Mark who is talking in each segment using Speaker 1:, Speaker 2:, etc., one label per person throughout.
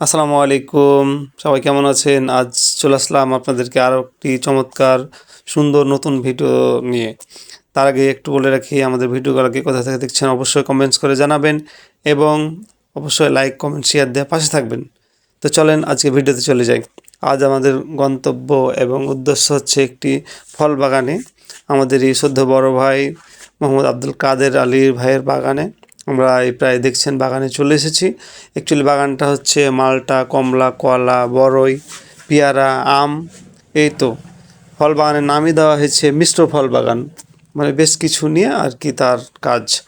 Speaker 1: আসসালামু আলাইকুম। সবাই কেমন আছেন? আজ চলে আসলাম আপনাদেরকে আরও একটি চমৎকার, সুন্দর নতুন ভিডিও নিয়ে। তার আগে একটু বলে রাখি, আমাদের ভিডিওগুলোকে কোথা থেকে দেখছেন অবশ্যই কমেন্টস করে জানাবেন এবং অবশ্যই লাইক কমেন্ট শেয়ার দিয়ে পাশে থাকবেন। তো চলেন আজকে ভিডিওতে চলে যাই। আজ আমাদের গন্তব্য এবং উদ্দেশ্য হচ্ছে একটি ফল বাগানে আমাদের এই সদ্য বড় ভাই মোহাম্মদ আব্দুল কাদের আলীর ভাইয়ের বাগানে। আমরা এই প্রায় দেখছেন বাগানে চলে এসেছি। অ্যাকচুয়ালি বাগানটা হচ্ছে মালটা, কমলা, কলা বড়ই পেয়ারা, আম, এই তো। ফল বাগানের নামই দেওয়া হয়েছে মিশ্র ফল বাগান। মানে বেশ কিছু নিয়ে আর কি তার কাজ।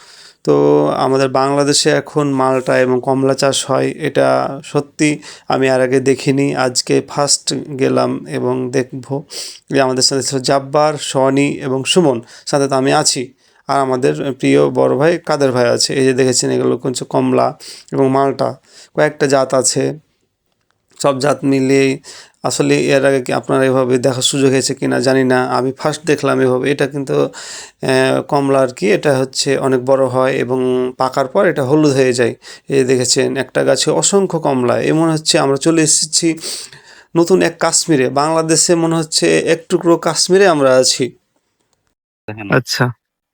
Speaker 1: তো আমাদের বাংলাদেশে এখন মালটা এবং কমলা চাষ হয়, এটা সত্যি আমি আর আগে দেখিনি। আজকে ফার্স্ট গেলাম এবং দেখব। যে আমাদের সাথে জাব্বার, সনি এবং সুমন। সাথে তো আমি আছি। আর আমাদের প্রিয় বড় ভাই কাদের ভাই আছে? এই যে দেখেছেন, এগুলো হচ্ছে কমলা এবং মালটা। কয়েকটা জাত আছে। সব জাত মিলিয়ে আসলে এর আগে কি আপনারা এভাবে দেখার সুযোগ হয়েছে কি না জানি না। আমি ফার্স্ট দেখলাম এভাবে। এটা কিন্তু কমলা আর কি, এটা হচ্ছে অনেক বড় হয় এবং পাকার পর এটা হলুদ হয়ে যায়। এই দেখেছেন, একটা গাছে অসংখ্য কমলা। এমন হচ্ছে আমরা চলে এসেছি নতুন এক কাশ্মীরে। বাংলাদেশে মনে হচ্ছে এক টুকরো কাশ্মীরে আমরা আছি। আচ্ছা।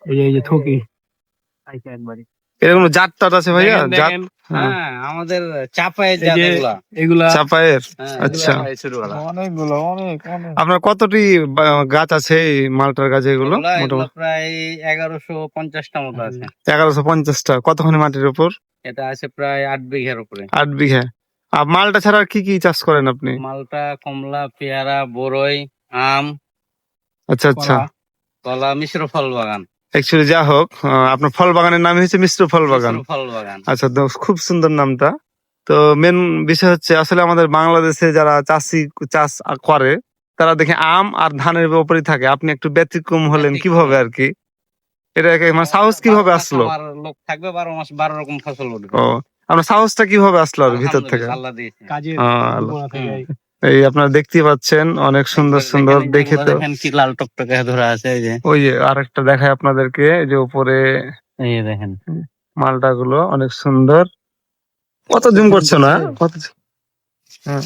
Speaker 2: এই যে এই যে থকি।
Speaker 3: একবারই।
Speaker 1: এরকম জাত টাত আছে ভাইয়া? জাত?
Speaker 3: হ্যাঁ। আমাদের চাপায়
Speaker 2: এই যে এগুলা।
Speaker 1: চাপায়ের?
Speaker 3: হ্যাঁ,
Speaker 1: আচ্ছা।
Speaker 2: অনেকগুলো অনেক অনেক।
Speaker 1: আপনার কতটি গাছ আছে এই মালটার গাছ এগুলো? মোটামুটি।
Speaker 3: প্রায় এগারোশো পঞ্চাশটা মতো আছে।
Speaker 1: এগারোশো পঞ্চাশটা। কতখানি মাটির উপর?
Speaker 3: এটা আছে প্রায় আট বিঘার উপরে।
Speaker 1: আট বিঘা। আর মালটা ছাড়া আর কি কি চাষ করেন আপনি?
Speaker 3: মালটা কমলা পেয়ারা বড়ই আম
Speaker 1: আচ্ছা আচ্ছা।
Speaker 2: কলা।
Speaker 3: কলা মিশ্র ফল বাগান।
Speaker 1: অ্যাকচুয়ালি যা হোক আহ, আপনার ফল বাগানের নাম হচ্ছে মিশ্র ফল বাগান
Speaker 3: মিশ্র ফল বাগান
Speaker 1: আচ্ছা খুব সুন্দর নামটা। তো মেন বিষয় হচ্ছে আসলে আমাদের বাংলাদেশে যারা চাষি চাষ করে তারা দেখে আম আর ধানের উপরই থাকে। আপনি একটু ব্যতিক্রম হলেন কীভাবে আর কি? এটা মানে সাহস কীভাবে আসলো?
Speaker 3: লোক থাকবে বারো মাস বারো রকম ফসল উঠবে।
Speaker 1: ও আপনার সাহসটা কীভাবে আসলো আর ভিতর থেকে?
Speaker 3: আল্লাহ দিয়েছে।
Speaker 1: এই আপনারা দেখতে পাচ্ছেন অনেক সুন্দর সুন্দর দেখে তো।
Speaker 3: কি লাল টকটকে ধরে আছে এই যে।
Speaker 1: ওই যে আরেকটা দেখায় আপনাদেরকে এই যে উপরে
Speaker 3: এই দেখেন।
Speaker 1: মালটা গুলো অনেক সুন্দর। কত জুম করছে না? কত হ্যাঁ,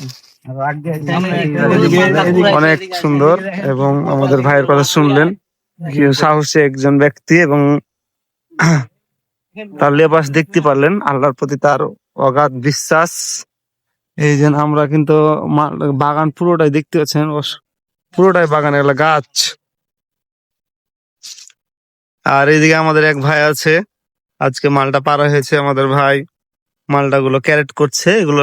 Speaker 1: অনেক সুন্দর এবং আমাদের ভাইয়ের কথা শুনলেন। সাহসী একজন ব্যক্তি এবং তার লেবাস দেখতে পারলেন। আল্লাহর প্রতি তার অগাধ বিশ্বাস। এই যে আমরা কিন্তু বাগান পুরোটাই দেখতে পাচ্ছেন পুরোটাই বাগান এগুলা গাছ। আর এইদিকে আমাদের এক ভাই আছে, আজকে মালটা পারা হয়েছে আমাদের ভাই। মালটা গুলো ক্যারেট করছে, এগুলো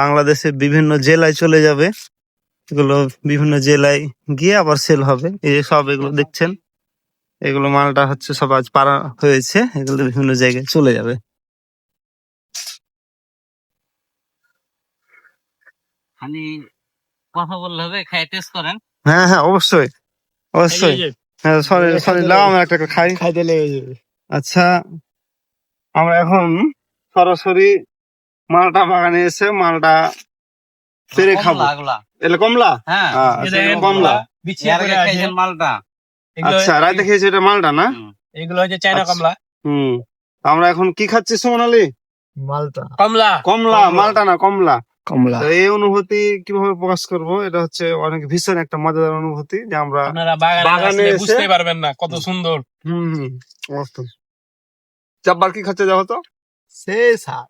Speaker 1: বাংলাদেশে বিভিন্ন জেলায় চলে যাবে। এগুলো বিভিন্ন জেলায় গিয়ে আবার সেল হবে। এই যে সব এগুলো দেখছেন, এগুলো মালটা হচ্ছে সব আজ পারা হয়েছে, এগুলো বিভিন্ন জায়গায় চলে যাবে।
Speaker 3: খালি কথা বললে হবে খাই টেস্ট করেন।
Speaker 1: হ্যাঁ হ্যাঁ অবশ্যই। অবশ্যই। হ্যাঁ সরি সরি লাও আমরা একটা খাই।
Speaker 2: খাইতে লেগে যাবে।
Speaker 1: আচ্ছা আমরা এখন সরাসরি মালটা বাগানে এসে মালটা পেরে খাব। এলে কমলা?
Speaker 3: হ্যাঁ
Speaker 1: হ্যাঁ, আচ্ছা, কমলা।
Speaker 3: মালটা।
Speaker 1: আচ্ছা রাতে খেয়েছি এটা মালটা না?
Speaker 2: এগুলো হচ্ছে চায়না
Speaker 1: আচ্ছা।
Speaker 2: কমলা।
Speaker 1: হুম। আমরা এখন কি খাচ্ছি সুমন আলী?
Speaker 2: মালটা। কমলা
Speaker 1: কমলা। মালটা না কমলা।
Speaker 2: কমলা।
Speaker 1: তো এই অনুভূতি কীভাবে প্রকাশ করব? এটা হচ্ছে অনেক ভীষণ একটা মজাদার অনুভূতি যে আমরা
Speaker 2: আপনারা বাগানে
Speaker 1: বাগানে
Speaker 2: আসলে
Speaker 1: এসে-
Speaker 2: বুঝতে পারবেন না কত সুন্দর।
Speaker 1: হুম হুম চাব্বার কি খাচ্ছে যাব তো?
Speaker 2: সে স্বাদ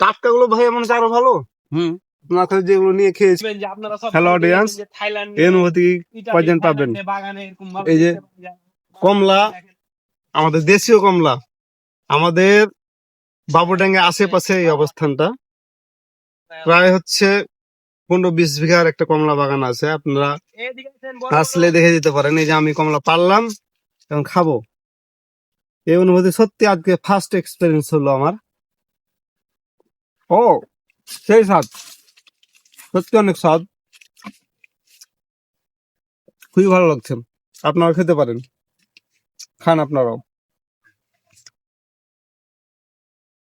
Speaker 1: টাটকা গুলো ভাই মনে হচ্ছে আরও ভালো।
Speaker 3: হুম।
Speaker 1: না খালি যেগুলো নিয়ে খেয়েছি
Speaker 2: যে আপনারা সব
Speaker 1: Hello, audience.
Speaker 2: থাইল্যান্ড
Speaker 1: এই অনুভূতি কয়জন পাবেন?
Speaker 2: বাগানে এরকম ভাবে
Speaker 1: এই যে কমলা আমাদের দেশীয় কমলা। আমাদের বাবুডাঙ্গা আশেপাশে এই অবস্থানটা। প্রায় হচ্ছে পনেরো বিশ বিঘার একটা কমলা বাগান আছে আপনারা আসলে দেখে দিতে পারেন এই যে আমি কমলা পারলাম এবং খাব। এই অনুভূতি সত্যি আজকে ফার্স্ট এক্সপিরিয়েন্স হলো আমার। ও সেই স্বাদ। সত্যি অনেক স্বাদ। খুবই ভালো লাগছে। আপনারা খেতে পারেন। খান আপনারাও।